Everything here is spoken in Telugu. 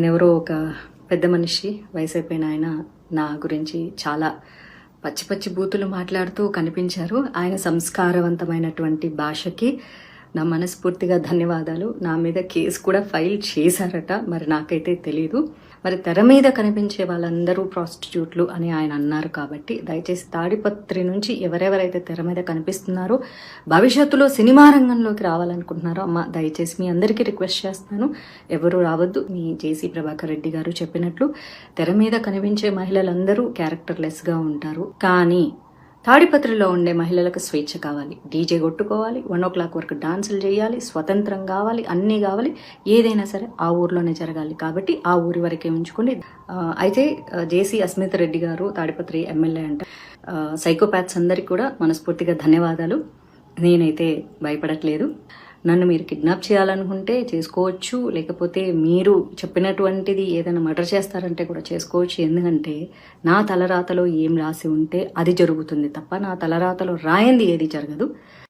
ఆయన ఎవరో ఒక పెద్ద మనిషి వయసు అయిపోయిన ఆయన నా గురించి చాలా పచ్చి పచ్చి బూతులు మాట్లాడుతూ కనిపించారు. ఆయన సంస్కారవంతమైనటువంటి భాషకి నా మనస్ఫూర్తిగా ధన్యవాదాలు. నా మీద కేసు కూడా ఫైల్ చేశారట మరి నాకైతే తెలీదు. మరి తెర మీద కనిపించే వాళ్ళందరూ ప్రాస్టిట్యూట్లు అని ఆయన అన్నారు కాబట్టి దయచేసి తాడిపత్రి నుంచి ఎవరెవరైతే తెర మీద కనిపిస్తున్నారో భవిష్యత్తులో సినిమా రంగంలోకి రావాలనుకుంటున్నారో అమ్మ దయచేసి మీ అందరికీ రిక్వెస్ట్ చేస్తాను. ఎవరు రావద్దు మీ జేసీ ప్రభాకర్ రెడ్డి గారు చెప్పినట్లు. తెర మీద కనిపించే మహిళలందరూ క్యారెక్టర్లెస్గా ఉంటారు. కానీ తాడిపత్రిలో ఉండే మహిళలకు స్వేచ్ఛ కావాలి. డీజే కొట్టుకోవాలి. వన్ ఓ క్లాక్ వరకు డాన్సులు చేయాలి. స్వతంత్రం కావాలి. అన్నీ కావాలి. ఏదైనా సరే ఆ ఊర్లోనే జరగాలి. కాబట్టి ఆ ఊరి వరకే ఉంచుకుని అయితే జేసీ అస్మిత్ రెడ్డి గారు తాడిపత్రి ఎమ్మెల్యే అంటే. సైకోపాత్స్ అందరికీ కూడా మనస్ఫూర్తిగా ధన్యవాదాలు. నేనైతే భయపడట్లేదు. నన్ను మీరు కిడ్నాప్ చేయాలనుకుంటే చేసుకోవచ్చు లేకపోతే మీరు చెప్పినటువంటిది ఏదైనా మర్డర్ చేస్తారంటే కూడా చేసుకోవచ్చు. ఎందుకంటే నా తలరాతలో ఏం రాసి ఉంటే అది జరుగుతుంది తప్ప నా తలరాతలో రాయింది ఏది జరగదు.